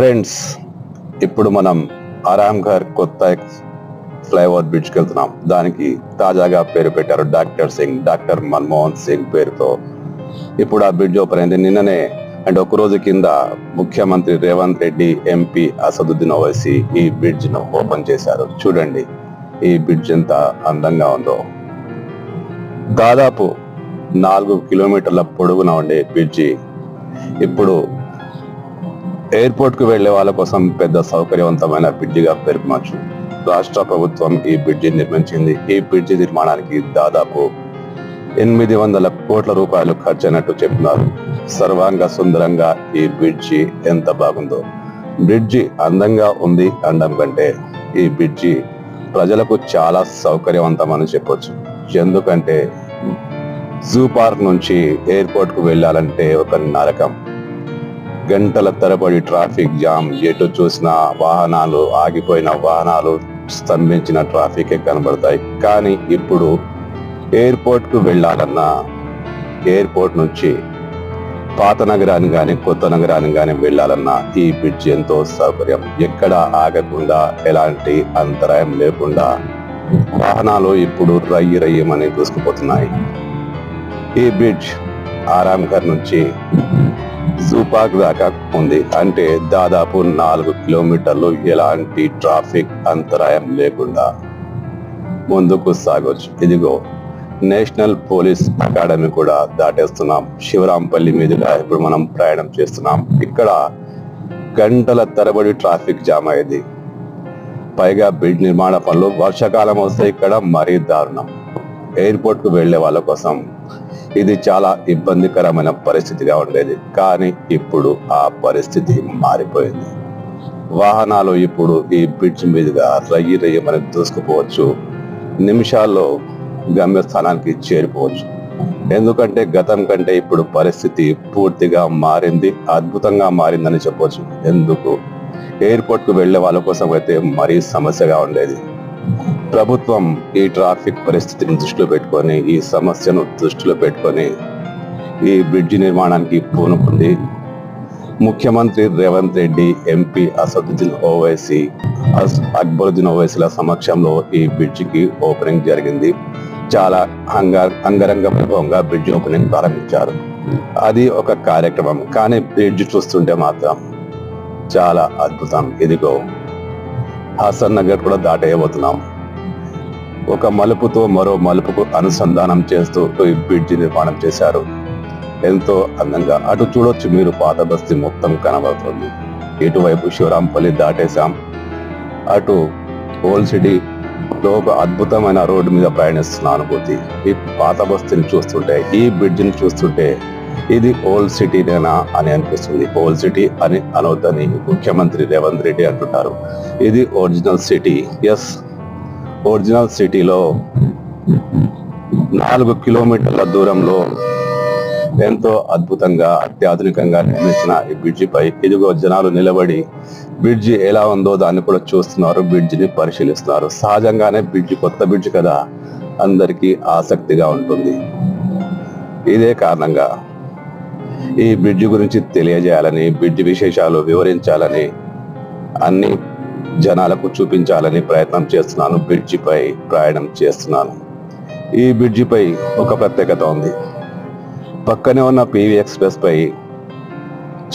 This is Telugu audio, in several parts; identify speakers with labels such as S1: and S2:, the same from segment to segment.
S1: ఫ్రెండ్స్ ఇప్పుడు మనం ఆరాంఘర్ కొత్త ఫ్లైఓవర్ బ్రిడ్జ్కి వెళ్తున్నాం. దానికి తాజాగా పేరు పెట్టారు డాక్టర్ సింగ్ డాక్టర్ మన్మోహన్ సింగ్ పేరుతో. ఇప్పుడు ఆ బ్రిడ్జ్ ఓపెన్ అయింది. నిన్ననే అంటే ఒక రోజు కింద ముఖ్యమంత్రి రేవంత్ రెడ్డి ఎంపీ అసదుద్దీన్ ఓవైసీ ఈ బ్రిడ్జ్ను ఓపెన్ చేశారు. చూడండి ఈ బ్రిడ్జ్ ఎంత అందంగా ఉందో. దాదాపు నాలుగు కిలోమీటర్ల పొడవున ఉండే బ్రిడ్జి ఇప్పుడు ఎయిర్పోర్ట్కు వెళ్ళే వాళ్ళ కోసం పెద్ద సౌకర్యవంతమైన బ్రిడ్జిగా పేర్కొనవచ్చు. రాష్ట్ర ప్రభుత్వం ఈ బ్రిడ్జి నిర్మించింది. ఈ బ్రిడ్జి నిర్మాణానికి దాదాపు ఎనిమిది వందల కోట్ల రూపాయలు ఖర్చు అయినట్టు చెప్తున్నారు. సర్వాంగ సుందరంగా ఈ బ్రిడ్జి ఎంత బాగుందో. బ్రిడ్జి అందంగా ఉంది అండం కంటే ఈ బ్రిడ్జి ప్రజలకు చాలా సౌకర్యవంతమని చెప్పొచ్చు. ఎందుకంటే జూ పార్క్ నుంచి ఎయిర్పోర్ట్కు వెళ్ళాలంటే ఒక నరకం. గంటల తరబడి ట్రాఫిక్ జామ్. ఎటు చూసినా వాహనాలు ఆగిపోయిన వాహనాలు స్తంభించిన ట్రాఫికే కనబడతాయి. కానీ ఇప్పుడు ఎయిర్పోర్ట్కు వెళ్ళాలన్నా ఎయిర్పోర్ట్ నుంచి పాత నగరానికి కానీ కొత్త నగరానికి కానీ వెళ్ళాలన్నా ఈ బ్రిడ్జ్ ఎంతో సౌకర్యం. ఎక్కడ ఆగకుండా ఎలాంటి అంతరాయం లేకుండా వాహనాలు ఇప్పుడు రయ్యి రయ్యమని దూసుకుపోతున్నాయి. ఈ బ్రిడ్జ్ ఆరాంఘర్ నుంచి జూపార్క్ దాకా ఉంది. అంటే దాదాపు నాలుగు కిలోమీటర్లు ఎలాంటి ట్రాఫిక్ అంతరాయం లేకుండా ముందుకు సాగొచ్చు. ఇదిగో నేషనల్ పోలీస్ అకాడమీ కూడా దాటేస్తున్నాం. శివరాంపల్లి మీదుగా ఇప్పుడు మనం ప్రయాణం చేస్తున్నాం. ఇక్కడ గంటల తరబడి ట్రాఫిక్ జామ్ అయ్యింది. పైగా బ్రిడ్జ్ నిర్మాణ పనులు వర్షాకాలం వస్తే ఇక్కడ మరీ దారుణం. ఎయిర్పోర్ట్కు వెళ్ళే వాళ్ళ కోసం ఇది చాలా ఇబ్బందికరమైన పరిస్థితిగా ఉండేది. కానీ ఇప్పుడు ఆ పరిస్థితి మారిపోయింది. వాహనాలు ఇప్పుడు ఈ బ్రిడ్జ్ మీదుగా రయ్యి రయ్యమని దూసుకుపోవచ్చు. నిమిషాల్లో గమ్యస్థానానికి చేరిపోవచ్చు ఎందుకంటే గతం కంటే ఇప్పుడు పరిస్థితి పూర్తిగా మారింది అద్భుతంగా మారిందని చెప్పొచ్చు. ఎందుకు? ఎయిర్పోర్ట్కు వెళ్ళే వాళ్ళ కోసం అయితే మరీ సమస్యగా ఉండేది. ప్రభుత్వం ఈ ట్రాఫిక్ పరిస్థితిని దృష్టిలో పెట్టుకొని ఈ సమస్యను దృష్టిలో పెట్టుకొని ఈ బ్రిడ్జి నిర్మాణానికి పూనుకుంది. ముఖ్యమంత్రి రేవంత్ రెడ్డి ఎంపీ అసదుద్దీన్ ఓవైసీ అస్- అక్బరుద్దీన్ ఓవైసీల సమక్షంలో ఈ బ్రిడ్జికి ఓపెనింగ్ జరిగింది. చాలా అంగ అంగరంగ వైభవంగా బ్రిడ్జ్ ఓపెనింగ్ ప్రారంభించారు. అది ఒక కార్యక్రమం కానీ బ్రిడ్జ్ చూస్తుంటే మాత్రం చాలా అద్భుతం. ఇదిగో హాసన్ నగర్ కూడా దాటేయబోతున్నాం. ఒక మలుపుతో మరో మలుపుకు అనుసంధానం చేస్తూ ఈ బ్రిడ్జి నిర్మాణం చేశారు. ఎంతో అందంగా అటు చూడొచ్చు మీరు పాత బస్తీ మొత్తం కనబడుతుంది. ఇటువైపు శివరాంపల్లి దాటేశాం. అటు ఓల్డ్ సిటీ లో ఒక అద్భుతమైన రోడ్డు మీద ప్రయాణిస్తున్న అనుభూతి. ఈ పాత బస్తీని చూస్తుంటే ఈ బ్రిడ్జిని చూస్తుంటే ఇది ఓల్డ్ సిటీనేనా అని అనిపిస్తుంది. ఓల్డ్ సిటీ అని అనవద్దని ముఖ్యమంత్రి రేవంత్ రెడ్డి అంటుంటారు. ఇది ఒరిజినల్ సిటీ. ఎస్ ఒరిజినల్ సిటీలో నాలుగు కిలోమీటర్ల దూరంలో ఎంతో అద్భుతంగా అత్యాధునికంగా నిర్మించిన ఈ బ్రిడ్జిపై ఇదిగో జనాలు నిలబడి బ్రిడ్జి ఎలా ఉందో దాన్ని కూడా చూస్తున్నారు. బ్రిడ్జిని పరిశీలిస్తున్నారు. సహజంగానే బ్రిడ్జి కొత్త బ్రిడ్జి కదా. అందరికీ ఆసక్తిగా ఉంటుంది. ఇదే కారణంగా ఈ బ్రిడ్జి గురించి తెలియజేయాలని బ్రిడ్జి విశేషాలు వివరించాలని అన్ని జనాలకు చూపించాలని ప్రయత్నం చేస్తున్నాను. బ్రిడ్జిపై ప్రయాణం చేస్తున్నాను. ఈ బ్రిడ్జిపై ఒక ప్రత్యేకత ఉంది. పక్కనే ఉన్న పివి ఎక్స్ప్రెస్ పై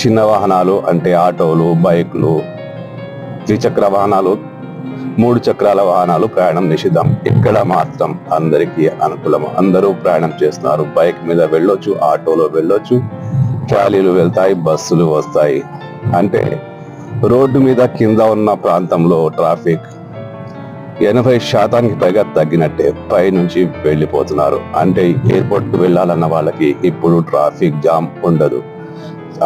S1: చిన్న వాహనాలు అంటే ఆటోలు బైక్లు ద్విచక్ర వాహనాలు మూడు చక్రాల వాహనాలు ప్రయాణం నిషిద్ధం. ఇక్కడ మాత్రం అందరికీ అనుకూలం అందరూ ప్రయాణం చేస్తున్నారు. బైక్ మీద వెళ్ళొచ్చు ఆటోలో వెళ్ళొచ్చు. ట్రాలీలు వెళ్తాయి బస్సులు వస్తాయి. అంటే రోడ్డు మీద కింద ఉన్న ప్రాంతంలో ట్రాఫిక్ ఎనభై శాతానికి పైగా తగ్గినట్టే పై నుంచి వెళ్ళిపోతున్నారు. అంటే ఎయిర్పోర్ట్కి వెళ్ళాలన్న వాళ్ళకి ఇప్పుడు ట్రాఫిక్ జామ్ ఉండదు.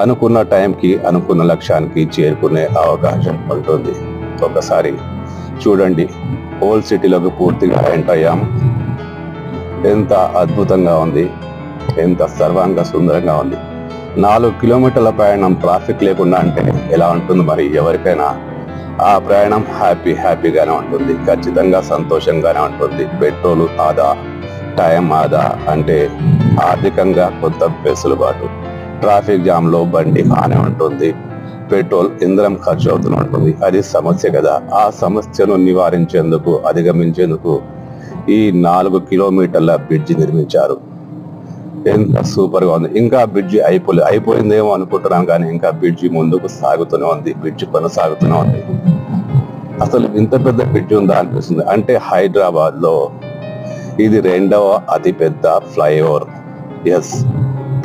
S1: అనుకున్న టైంకి అనుకున్న లక్ష్యానికి చేరుకునే అవకాశం ఉంటుంది. ఒకసారి చూడండి. ఓల్డ్ సిటీలోకి పూర్తిగా ఎంటర్ అయ్యాం. ఎంత అద్భుతంగా ఉంది. ఎంత సర్వాంగ సుందరంగా ఉంది. నాలుగు కిలోమీటర్ల ప్రయాణం ట్రాఫిక్ లేకుండా అంటే ఎలా ఉంటుంది మరి? ఎవరికైనా ఆ ప్రయాణం హ్యాపీ హ్యాపీగానే ఉంటుంది. ఖచ్చితంగా సంతోషంగానే ఉంటుంది. పెట్రోల్ ఆదా టైం ఆదా అంటే ఆర్థికంగా కొంత వెసులుబాటు. ట్రాఫిక్ జామ్లో బండి బాగానే ఉంటుంది. పెట్రోల్ ఇంధనం ఖర్చు అవుతూ ఉంటుంది. అది సమస్య కదా. ఆ సమస్యను నివారించేందుకు అధిగమించేందుకు ఈ నాలుగు కిలోమీటర్ల బ్రిడ్జి నిర్మించారు. ఎంత సూపర్గా ఉంది. ఇంకా బ్రిడ్జి అయిపోలేదు అయిపోయిందేమో అనుకుంటున్నాం కానీ ఇంకా బ్రిడ్జి ముందుకు సాగుతూనే ఉంది. బ్రిడ్జి కొనసాగుతూనే ఉంది. అసలు ఇంత పెద్ద బ్రిడ్జి ఉందా అనిపిస్తుంది. అంటే హైదరాబాద్లో ఇది రెండవ అతిపెద్ద ఫ్లైఓవర్. ఎస్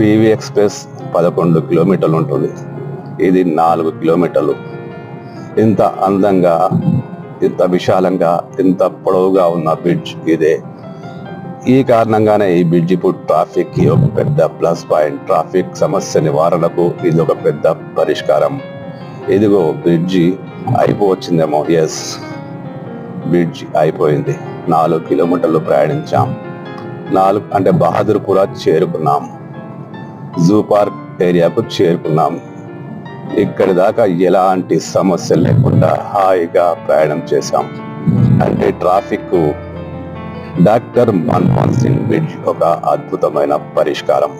S1: పివి ఎక్స్ప్రెస్ పదకొండు కిలోమీటర్లు ఉంటుంది. ఇది నాలుగు కిలోమీటర్లు. ఇంత అందంగా ఇంత విశాలంగా ఇంత పొడవుగా ఉన్న బ్రిడ్జ్ ఇదే. ఈ కారణంగానే ఈ బిడ్జిపూర్ ట్రాఫిక్కి ఒక పెద్ద ప్లస్ పాయింట్. ట్రాఫిక్ సమస్య నివారణకు ఇది ఒక పెద్ద పరిష్కారం. ఇదిగో బ్రిడ్జి అయిపోవచ్చిందేమో. ఎస్ బ్రిడ్జ్ అయిపోయింది. నాలుగు కిలోమీటర్లు ప్రయాణించాం. నాలుగు అంటే బహదూర్పుర చేరుకున్నాం. జూ పార్క్ ఏరియాకు చేరుకున్నాం. ఇక్కడి దాకా ఎలాంటి సమస్య లేకుండా హాయిగా ప్రయాణం చేశాం. అంటే traffic doctor Manmohan Singh bridge ఒక అద్భుతమైన పరిష్కారం.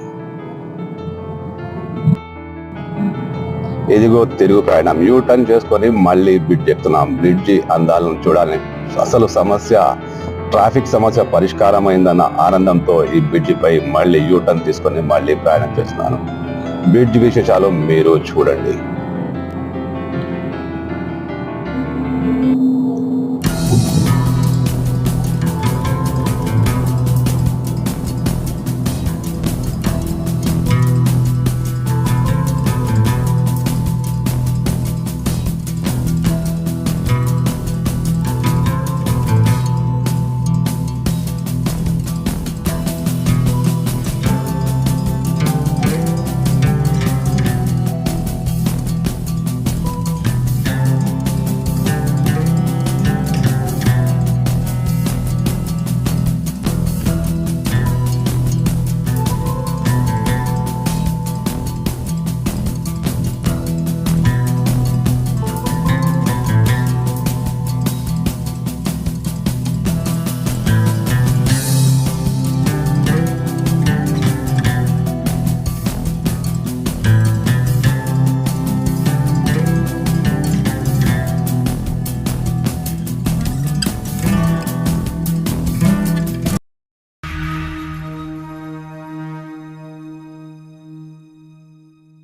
S1: ఇదిగో తిరుగు ప్రయాణం. యూ టర్న్ చేసుకొని మళ్ళీ బ్రిడ్జ్ ఎక్కుతున్నాం బ్రిడ్జి అందాలను చూడాలని. అసలు సమస్య ట్రాఫిక్ సమస్య పరిష్కారమైందన్న ఆనందంతో ఈ బ్రిడ్జిపై మళ్ళీ యూ టర్న్ తీసుకొని మళ్ళీ ప్రయాణం చేస్తున్నాను. బ్రిడ్జ్ విశేషాలు మీరు చూడండి.